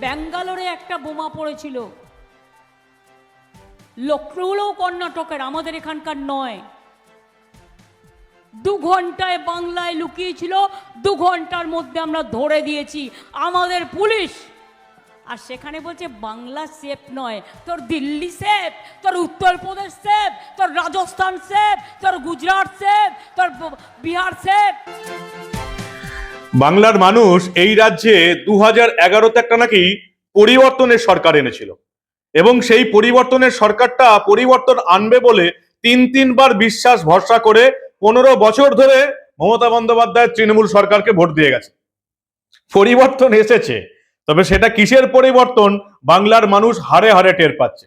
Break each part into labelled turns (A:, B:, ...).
A: ব্যাঙ্গালোরে একটা বোমা পড়েছিল। লক্ষ্ণৌলেও কর্ণাটকের, আমাদের এখানকার নয়। দু ঘন্টায় বাংলায় লুকিয়েছিল, দু ঘণ্টার মধ্যে আমরা ধরে দিয়েছি। আমাদের পুলিশ! আর সেখানে বলছে, বাংলা সেফ নয়। তোর দিল্লি সেফ, তোর উত্তরপ্রদেশ সেফ, তোর রাজস্থান সেফ, তোর গুজরাট সেফ, তোর বিহার সেফ।
B: বাংলার মানুষ এই রাজ্যে দু হাজার এগারোতে একটা নাকি পরিবর্তনের সরকার এনেছিল। এবং সেই পরিবর্তনের সরকারটা পরিবর্তন আনবে বলে তিন তিনবার বিশ্বাস, ভরসা করে পনেরো বছর ধরে মমতা বন্দ্যোপাধ্যায় তৃণমূল সরকারকে ভোট দিয়ে গেছে। পরিবর্তন এসেছে। তবে সেটা কিসের পরিবর্তন? বাংলার মানুষ হারে হারে টের পাচ্ছে।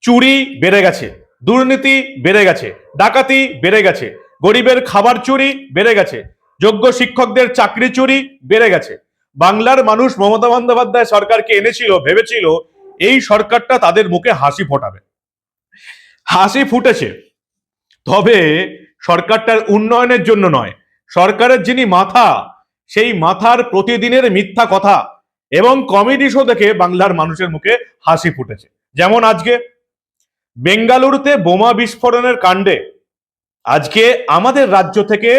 B: চুরি বেড়ে গেছে, দুর্নীতি বেড়ে গেছে, ডাকাতি বেড়ে গেছে, গরিবের খাবার চুরি বেড়ে গেছে যোগ্য শিক্ষকদের চাকরি চুরি বেড়ে গেছে। বাংলার মানুষ মমতা বন্দ্যোপাধ্যায় সরকারকে এনেছিল, ভেবেছিল এই সরকারটা তাদের মুখে হাসি ফোটাবে। হাসি ফুটেছে। তবে সরকারটার উন্নয়নের জন্য নয়। সরকারের যিনি মাথা, সেই মাথার প্রতিদিনের মিথ্যা কথা এবং কমেডি শো দেখে বাংলার মানুষের মুখে হাসি ফুটেছে। যেমন আজকে বেঙ্গালুরুতে বোমা বিস্ফোরণের কাণ্ডে। আজকে আমাদের রাজ্য থেকে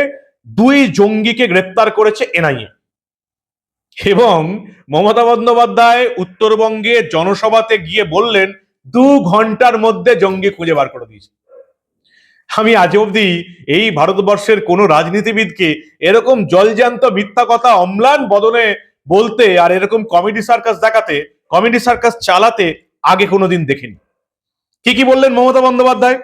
B: দুই জঙ্গিকে গ্রেপ্তার করেছে এনআইএ। এবং মমতা বন্দ্যোপাধ্যায় উত্তরবঙ্গে জনসভাতে গিয়ে বললেন, দু ঘণ্টার মধ্যে জঙ্গি খুঁজে বার করে দিয়েছে। আমি আজ অবধি এই ভারতবর্ষের কোনো রাজনীতিবিদকে এরকম জলজান্ত মিথ্যা কথা, অম্লান বদনে বলতে আর এরকম কমেডি সার্কাস দেখাতে, কমেডি সার্কাস চালাতে আগে কোনোদিন দেখিনি। কি কি বললেন মমতা বন্দ্যোপাধ্যায়?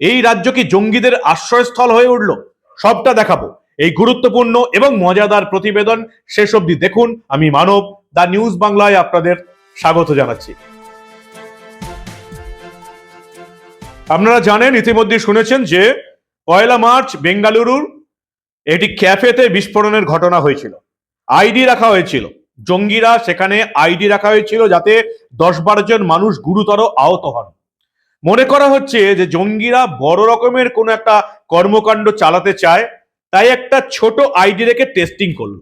B: এই রাজ্য কি জঙ্গিদের আশ্রয়স্থল হয়ে উঠল? সবটা দেখাবো। এই গুরুত্বপূর্ণ এবং মজাদার প্রতিবেদন শেষ অবধি দেখুন। আমি মানব, দা নিউজ বাংলায় আপনাদের স্বাগত জানাচ্ছি। আপনারা জানেন ইতিমধ্যে শুনেছেন যে পয়লা মার্চ বেঙ্গালুরুর এটি ক্যাফেতে বিস্ফোরণের ঘটনা হয়েছিল। আইডি রাখা হয়েছিল। জঙ্গিরা সেখানে আইডি রাখা হয়েছিল যাতে দশ বারো জন মানুষ গুরুতর আহত হন। মনে করা হচ্ছে যে জঙ্গিরা বড় রকমের কোনো একটা কর্মকাণ্ড চালাতে চায়, তাই একটা ছোট আইডি রেখে টেস্টিং করল।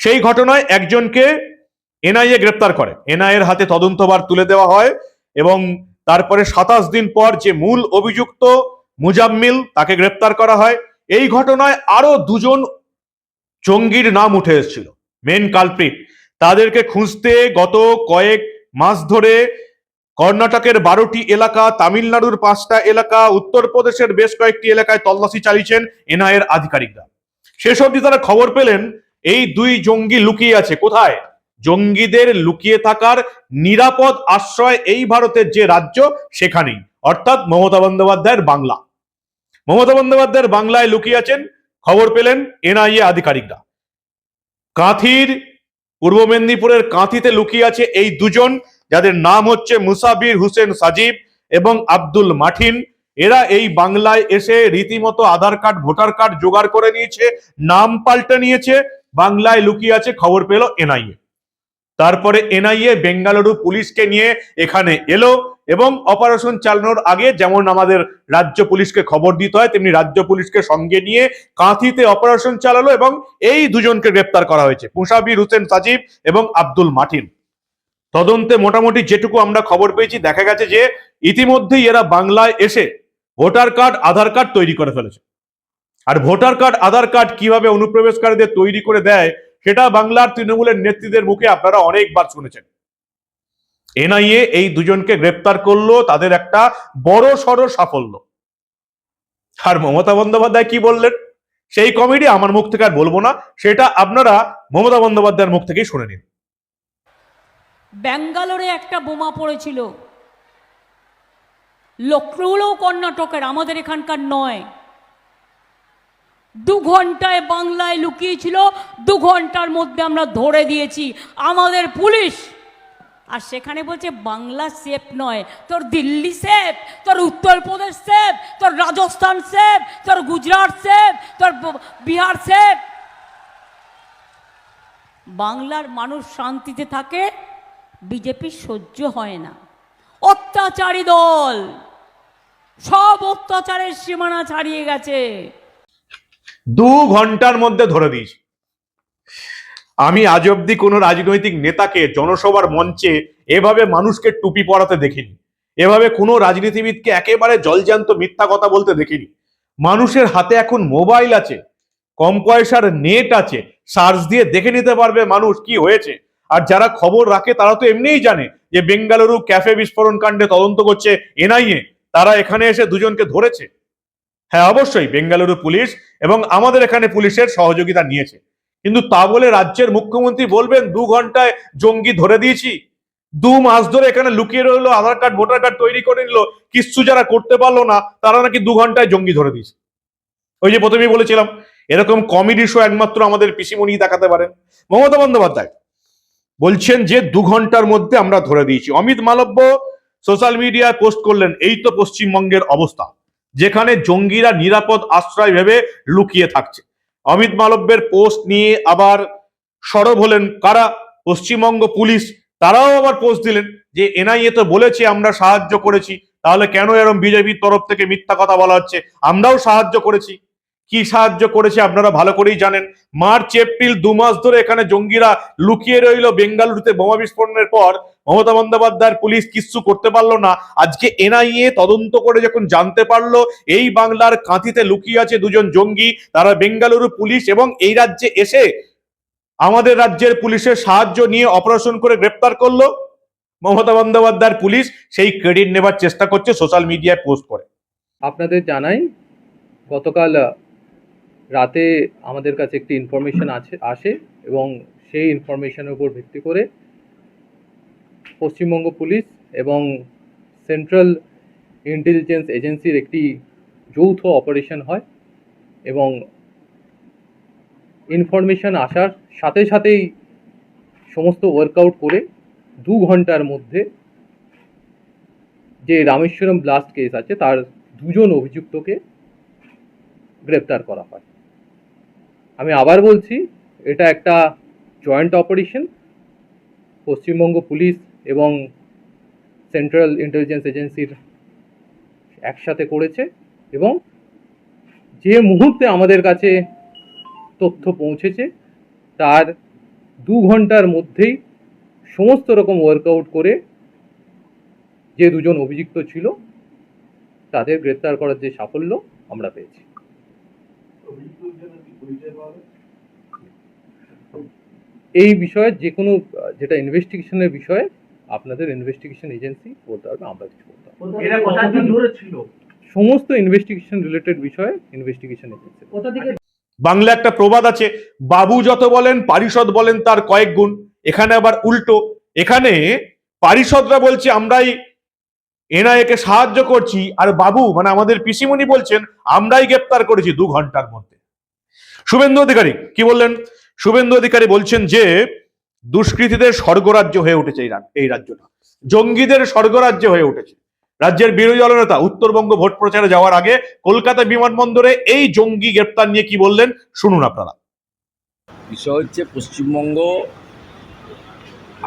B: সেই ঘটনায় একজনকে এনআইএ গ্রেপ্তার করে। এনআইএর হাতে তদন্তভার তুলে দেওয়া হয় এবং তারপরে সাতাশ দিন পর যে মূল অভিযুক্ত মুজাম্মিল তাকে গ্রেপ্তার করা হয়, এই ঘটনায় আরও দুজন জঙ্গির নাম উঠে এসেছিল মেন কালপ্রিট তাদেরকে খুঁজতে গত কয়েক মাস ধরে কর্ণাটকের বারোটি এলাকা, তামিলনাড়ুর পাঁচটা এলাকা, উত্তরপ্রদেশের বেশ কয়েকটি এলাকায় তল্লাশি চালিয়েছেন এনআইএর আধিকারিকরা। শেষ অবধি তারা খবর পেলেন, এই দুই জঙ্গি লুকিয়ে আছে। কোথায়? জঙ্গিদের লুকিয়ে থাকার নিরাপদ আশ্রয় এই ভারতের যে রাজ্য, সেখানেই। অর্থাৎ মমতা বন্দ্যোপাধ্যায়ের বাংলা। মমতা বন্দ্যোপাধ্যায়ের বাংলায় লুকিয়ে আছেন, খবর পেলেন এনআইএ আধিকারিকরা। কাঁথির, পূর্ব মেদিনীপুরের কাঁথিতে লুকিয়ে আছে এই দুজন যাদের নাম হচ্ছে মুসাবির হুসেন সাজিব এবং আব্দুল মাঠিন, এরা এই বাংলায় এসে রীতিমতো আধার কার্ড, ভোটার কার্ড জোগাড় করে নিয়েছে, নাম পাল্টে নিয়েছে, বাংলায় লুকিয়ে আছে খবর পেল এনআইএ। তারপরে এনআইএ বেঙ্গালুরু পুলিশকে নিয়ে এখানে এলো এবং অপারেশন চালানোর আগে যেমন আমাদের রাজ্য পুলিশকে খবর দিতে হয়, তেমনি রাজ্য পুলিশকে সঙ্গে নিয়ে কাঁথিতে অপারেশন চালালো এবং এই দুজনকে গ্রেপ্তার করা হয়েছে, মুসাবির হোসেন সাজিব এবং আব্দুল মাঠিন। তদন্তে মোটামুটি যেটুকু আমরা খবর পেয়েছি, দেখা গেছে যে ইতিমধ্যেই এরা বাংলায় এসে ভোটার কার্ড, আধার কার্ড তৈরি করে ফেলেছে। আর ভোটার কার্ড, আধার কার্ড কীভাবে অনুপ্রবেশকারীদের তৈরি করে দেয়, সেটা বাংলার তৃণমূলের নেতৃত্বের মুখে আপনারা অনেকবার শুনেছেন। এনআইএ এই দুজনকে গ্রেপ্তার করল, তাদের একটা বড় সড় সাফল্য। আর মমতা বন্দ্যোপাধ্যায় কি বললেন? সেই কমেডি আমার মুখ থেকে আর বলব না, সেটা আপনারা মমতা বন্দ্যোপাধ্যায়ের মুখ থেকেই শুনে নিন।
A: ব্যাঙ্গালোরে একটা বোমা পড়েছিল। লক্ষ্ণৌলেও কর্ণাটকের, আমাদের এখানকার নয়। দু ঘন্টায় বাংলায় লুকিয়েছিল, দু ঘণ্টার মধ্যে আমরা ধরে দিয়েছি। আমাদের পুলিশ, আর সেখানে বলছে, বাংলা সেফ নয়। তোর দিল্লি সেফ, তোর উত্তরপ্রদেশ সেফ, তোর রাজস্থান সেফ, তোর গুজরাট সেফ, তোর বিহার সেফ। বাংলার মানুষ শান্তিতে থাকে বিজেপি সহ্য হয় না। অত্যাচারী দল। সব অত্যাচারের সীমানা ছাড়িয়ে গেছে।
B: দু ঘণ্টার মধ্যে ধরে দিয়েছি। আমি আজ অব্দি কোনো রাজনৈতিক নেতাকে জনসভার মঞ্চে এভাবে মানুষকে টুপি পরাতে দেখিনি। এভাবে কোনো রাজনীতিবিদকে একেবারে জলজান্ত মিথ্যা কথা বলতে দেখিনি। মানুষের হাতে এখন মোবাইল আছে, কম পয়সার নেট আছে, সার্চ দিয়ে দেখে নিতে পারবে মানুষ কি হয়েছে। আর যারা খবর রাখে, তারা তো এমনিই জানে যে বেঙ্গালুরু ক্যাফে বিস্ফোরণ কাণ্ডে তদন্ত করছে এনআইএ। তারা এখানে এসে দুজনকে ধরেছে। হ্যাঁ অবশ্যই বেঙ্গালুরু পুলিশ এবং আমাদের এখানে পুলিশের সহযোগিতা নিয়েছে। কিন্তু তা বলে রাজ্যের মুখ্যমন্ত্রী বলবেন, দু ঘন্টায় জঙ্গি ধরে দিয়েছি। দু মাস ধরে এখানে লুকিয়ে রইল, আধার কার্ড, ভোটার কার্ড তৈরি করে নিল, কিচ্ছু যারা করতে পারল না, তারা নাকি দু ঘন্টায় জঙ্গি ধরে দিয়েছে। ওই যে প্রথমেই বলেছিলাম, এরকম কমেডি শো একমাত্র আমাদের পিসিমণি দেখাতে পারেন। মমতা বন্দ্যোপাধ্যায় বলছেন যে দু ঘণ্টার মধ্যে আমরা ধরে দিয়েছি। অমিত মালব্য সোশ্যাল মিডিয়ায় পোস্ট করলেন, এই তো পশ্চিমবঙ্গের অবস্থা, যেখানে জঙ্গিরা নিরাপদ আশ্রয় ভেবে লুকিয়ে থাকছে। অমিত মালব্যের পোস্ট নিয়ে আবার সরব হলেন কারা? পশ্চিমবঙ্গ পুলিশ। তারাও আবার পোস্ট দিলেন যে, এনআইএ তো বলেছে আমরা সাহায্য করেছি, তাহলে কেন এরকম বিজেপির তরফ থেকে মিথ্যা কথা বলা হচ্ছে? আমরাও সাহায্য করেছি। কি সাহায্য করেছে আপনারা ভালো করেই জানেন। মার্চ, এপ্রিল দু মাস ধরে এখানে জঙ্গিরা লুকিয়ে রইল বেঙ্গালুরুতে বোমা বিস্ফোরণের পর। মমতা বন্দ্যোপাধ্যায়ের পুলিশ কিচ্ছু করতে পারল না। আজকে এনআইএ তদন্ত করে যখন জানতে পারল, এই বাংলার কাঁথিতে লুকিয়ে আছে দুজন জঙ্গি, তারা বেঙ্গালুরু পুলিশ এবং এই রাজ্যে এসে আমাদের রাজ্যের পুলিশের সাহায্য নিয়ে অপারেশন করে গ্রেপ্তার করল। মমতা বন্দ্যোপাধ্যায়ের পুলিশ সেই ক্রেডিট নেবার চেষ্টা করছে, সোশ্যাল মিডিয়ায় পোস্ট করে।
C: আপনাদের জানাই, গতকাল রাতে আমাদের কাছে একটি ইনফরমেশন আছে, আসে এবং সেই ইনফরমেশনের উপর ভিত্তি করে পশ্চিমবঙ্গ পুলিশ এবং সেন্ট্রাল ইন্টেলিজেন্স এজেন্সির একটি যৌথ অপারেশন হয় এবং ইনফরমেশন আসার সাথে সাথেই সমস্ত ওয়ার্কআউট করে দু ঘণ্টার মধ্যে যে রামেশ্বরম ব্লাস্ট কেস আছে, তার দুজন অভিযুক্তকে গ্রেপ্তার করা হয়। আমি আবার বলছি, এটা একটা জয়েন্ট অপারেশন পশ্চিমবঙ্গ পুলিশ এবং সেন্ট্রাল ইন্টেলিজেন্স এজেন্সির একসাথে করেছে এবং যে মুহূর্তে আমাদের কাছে তথ্য পৌঁছেছে, তার দু ঘণ্টার মধ্যেই সমস্ত রকম ওয়ার্কআউট করে যে দুজন অভিযুক্ত ছিল, তাদের গ্রেপ্তার করার যে সাফল্য আমরা পেয়েছি। এই বিষয়ে যে কোনো যেটা ইনভেস্টিগেশনের বিষয়ে আপনাদের ইনভেস্টিগেশন এজেন্সি বলতে পারবে আমরা কিছু বলতে সমস্ত ইনভেস্টিগেশন রিলেটেড বিষয়ে ইনভেস্টিগেশন এজেন্সি
B: বাংলা একটা প্রবাদ আছে বাবু যত বলেন পারিষদ বলেন তার কয়েক গুণ। এখানে আবার উল্টো। এখানে পারিষদরা বলছে আমরাই এনআইএ কে সাহায্য করছি আর বাবু মানে আমাদের পিসিমণি বলছেন আমরাই গ্রেপ্তার করেছি দু ঘণ্টার মধ্যে। শুভেন্দু অধিকারী, কি বললেন? শুভেন্দু অধিকারী বলছেন যে, দুষ্কৃতীদের স্বর্গরাজ্য হয়ে উঠেছে এই এই রাজ্যটা। জঙ্গিদের স্বর্গরাজ্য হয়ে উঠেছে। রাজ্যের বিরোধী দলনেতা উত্তরবঙ্গ ভোট প্রচারে যাওয়ার আগে কলকাতা বিমানবন্দরে এই জঙ্গি গ্রেপ্তার নিয়ে কি বললেন, শুনুন আপনারা।
D: বিষয় হচ্ছে পশ্চিমবঙ্গ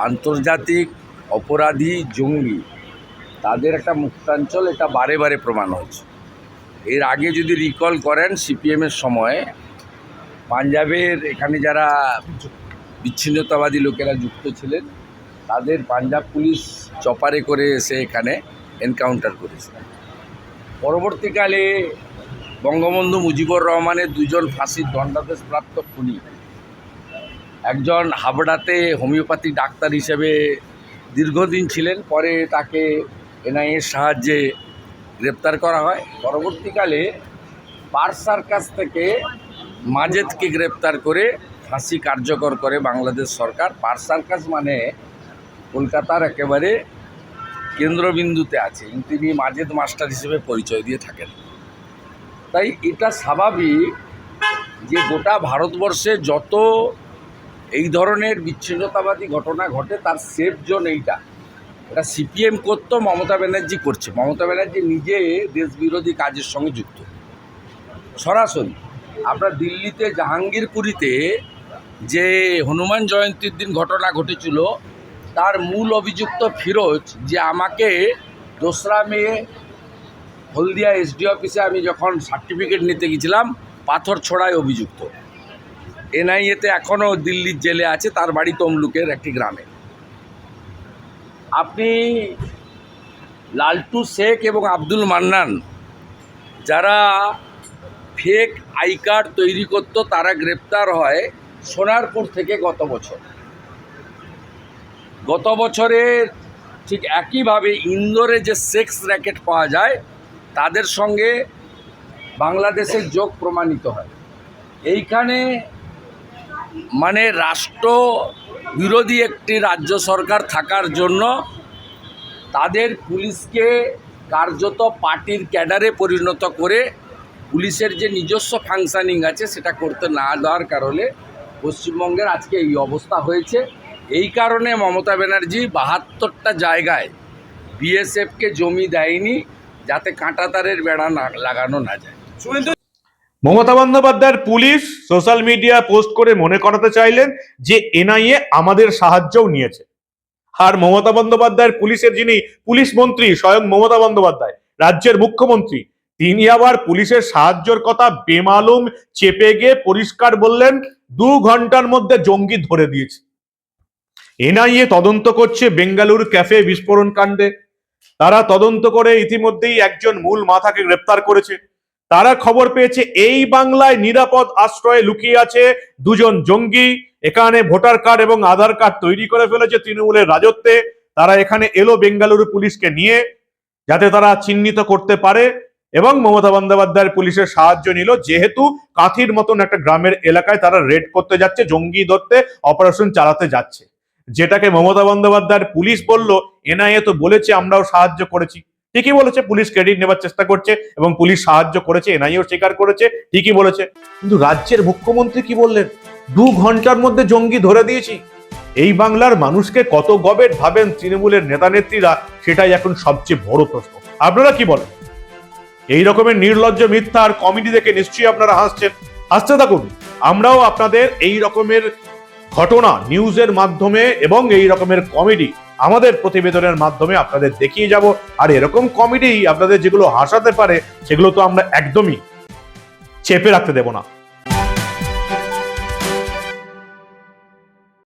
D: আন্তর্জাতিক অপরাধী জঙ্গি। তাদের একটা মুক্তাঞ্চল, এটা বারে বারে প্রমাণ হয়েছে এর আগে যদি রিকল করেন সিপিএমের সময় পাঞ্জাবের এখানে যারা বিচ্ছিন্নতাবাদী লোকেরা যুক্ত ছিলেন, তাদের পাঞ্জাব পুলিশ চপারে করে এসে এখানে এনকাউন্টার করেছে। পরবর্তীকালে বঙ্গবন্ধু মুজিবুর রহমানের দুজন ফাঁসির দণ্ডাদেশপ্রাপ্ত খুনি, একজন হাবড়াতে হোমিওপ্যাথি ডাক্তার হিসেবে দীর্ঘদিন ছিলেন, পরে তাকে এনআইএর সাহায্যে গ্রেপ্তার করা হয়। পরবর্তীকালে পার সার্কাস থেকে মাজেদকে গ্রেপ্তার করে ফাঁসি কার্যকর করে বাংলাদেশ সরকার। পার সার্কাস মানে কলকাতার একেবারে কেন্দ্রবিন্দুতে আছে। তিনি মাজেদ মাস্টার হিসেবে পরিচয় দিয়ে থাকেন। তাই এটা স্বাভাবিক যে গোটা ভারতবর্ষে যত এই ধরনের বিচ্ছিন্নতাবাদী ঘটনা ঘটে, তার সেফ জোন এইটা। এটা সিপিএম করতো, মমতা ব্যানার্জি করছে। মমতা ব্যানার্জি নিজে দেশবিরোধী কাজের সঙ্গে যুক্ত। সরাসরি। আপনার দিল্লিতে জাহাঙ্গীরপুরীতে যে হনুমান জয়ন্তীর দিন ঘটনা ঘটেছিল, তার মূল অভিযুক্ত ফিরোজ যে আমাকে দোসরা মে হলদিয়া এসডি অফিসে আমি যখন সার্টিফিকেট নিতে গেছিলাম, পাথর ছোড়ায় অভিযুক্ত। এনআইএতে এখনও দিল্লির জেলে আছে, তার বাড়ি তমলুকের একটি গ্রামে। আপনি লালটু শেখ এবং আব্দুল মান্নান যারা ফেক আই কার্ড তৈরি করত, তারা গ্রেপ্তার হয় সোনারপুর থেকে গত বছর। গত বছরের ঠিক একইভাবে ইন্দোরে যে সেক্স র্যাকেট পাওয়া যায়, তাদের সঙ্গে বাংলাদেশের যোগ প্রমাণিত হয়। এইখানে মানে রাষ্ট্র বিরোধী একটি রাজ্য সরকার থাকার জন্য তাদের পুলিশকে কার্যত পার্টির ক্যাডারে পরিণত করে পুলিশের যে নিজস্ব ফাংশানিং আছে সেটা করতে না দেওয়ার কারণে পশ্চিমবঙ্গের আজকে এই অবস্থা হয়েছে। এই কারণে মমতা ব্যানার্জি বাহাত্তরটা জায়গায় বিএসএফকে জমি দেয়নি যাতে কাঁটাতারের বেড়া না লাগানো না যায়।
B: মমতা বন্দ্যোপাধ্যায়ের পুলিশ সোশ্যাল মিডিয়া পোস্ট করে মনে করাতে চাইলেন যে এনআইএ আমাদের সাহায্যও নিয়েছে। আর মমতা বন্দ্যোপাধ্যায়ের পুলিশের যিনি পুলিশ মন্ত্রী স্বয়ং মমতা বন্দ্যোপাধ্যায় রাজ্যের মুখ্যমন্ত্রী তিনি আবার পুলিশের সাহায্যের কথা বেমালুম চেপে গিয়ে পরিষ্কার বললেন, দু ঘণ্টার মধ্যে জঙ্গি ধরে দিয়েছে। এনআইএ তদন্ত করছে বেঙ্গালুরু ক্যাফে বিস্ফোরণ কাণ্ডে। তারা তদন্ত করে ইতিমধ্যেই একজন মূল মাথাকে গ্রেপ্তার করেছে। তারা খবর পেয়েছে, এই বাংলায় নিরাপদ আশ্রয়ে লুকিয়ে আছে দুজন জঙ্গি। এখানে ভোটার কার্ড এবং আধার কার্ড তৈরি করে ফেলেছে তৃণমূলের রাজত্বে। তারা এখানে এলো বেঙ্গালুরু পুলিশকে নিয়ে, যাতে তারা চিহ্নিত করতে পারে। এবং মমতা বন্দ্যোপাধ্যায়ের পুলিশের সাহায্য নিল। যেহেতু কাঁথির মতন একটা গ্রামের এলাকায় তারা রেড করতে যাচ্ছে, জঙ্গি ধরতে অপারেশন চালাতে যাচ্ছে। যেটাকে মমতা বন্দ্যোপাধ্যায়ের পুলিশ বলল, এনআইএ তো বলেছে, আমরাও সাহায্য করেছি। ঠিকই বলেছে, পুলিশ ক্রেডিট নেবার চেষ্টা করছে এবং পুলিশ সাহায্য করেছে এনআইও স্বীকার করেছে, ঠিকই বলেছে। কিন্তু রাজ্যের মুখ্যমন্ত্রী কি বললেন? দু ঘণ্টার মধ্যে জঙ্গি ধরে দিয়েছি। এই বাংলার মানুষকে কত গবেট ভাবেন তৃণমূলের নেতা নেত্রীরা সেটাই এখন সবচেয়ে বড় প্রশ্ন। আপনারা কি বলেন? এই রকমের নির্লজ্জ মিথ্যা আর কমেডি দেখে নিশ্চয়ই আপনারা হাসছেন। হাসতে থাকুন। আমরাও আপনাদের এই রকমের ঘটনা নিউজের মাধ্যমে এবং এই রকমের কমেডি আমাদের প্রতিবেদনের মাধ্যমে আপনাদের দেখিয়ে যাব। আর এরকম কমেডি আপনাদের যেগুলো হাসাতে পারে, সেগুলো তো আমরা একদমই চেপে রাখতে দেব না।